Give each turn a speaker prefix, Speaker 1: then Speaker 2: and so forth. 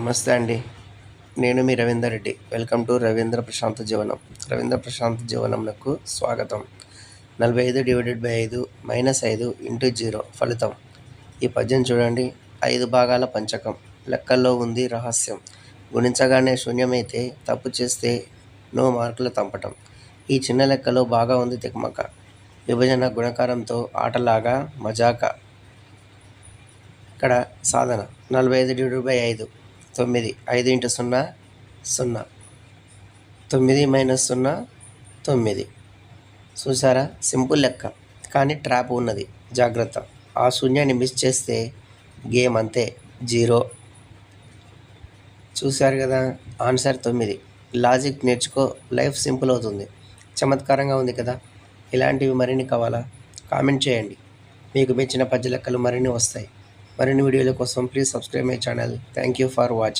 Speaker 1: నమస్తే అండి. నేను మీ రవీందర్ రెడ్డి. వెల్కమ్ టు రవీంద్ర ప్రశాంత్ జీవనం. రవీంద్ర ప్రశాంత్ జీవనంకు స్వాగతం. నలభై ఐదు డివైడెడ్ బై ఐదు మైనస్ ఐదు ఇంటూ జీరో ఫలితం. ఈ పద్యం చూడండి. ఐదు భాగాల పంచకం. లెక్కల్లో ఉంది రహస్యం. గుణించగానే శూన్యమైతే తప్పు చేస్తే నో మార్కులు తంపటం. ఈ చిన్న లెక్కలో బాగా ఉంది తికమక విభజన గుణకారంతో ఆటలాగా మజాక. ఇక్కడ సాధన. నలభై ఐదు డివైడెడ్ బై ఐదు. తొమ్మిది. ఐదు ఇంటూ సున్నా సున్నా. తొమ్మిది మైనస్ సున్నా తొమ్మిది. చూసారా సింపుల్ లెక్క. కానీ ట్రాప్ ఉన్నది. జాగ్రత్త. ఆ శూన్యాన్ని మిస్ చేస్తే గేమ్ అంతే. జీరో. చూశారు కదా? ఆన్సర్ తొమ్మిది. లాజిక్ నేర్చుకో. లైఫ్ సింపుల్ అవుతుంది. చమత్కారంగా ఉంది కదా? ఇలాంటివి మరిన్ని కావాలా? కామెంట్ చేయండి. మీకు మెచ్చిన పద్య లెక్కలు మరిన్ని వస్తాయి. మరిన్ని వీడియోల కోసం please subscribe my channel thank you for watching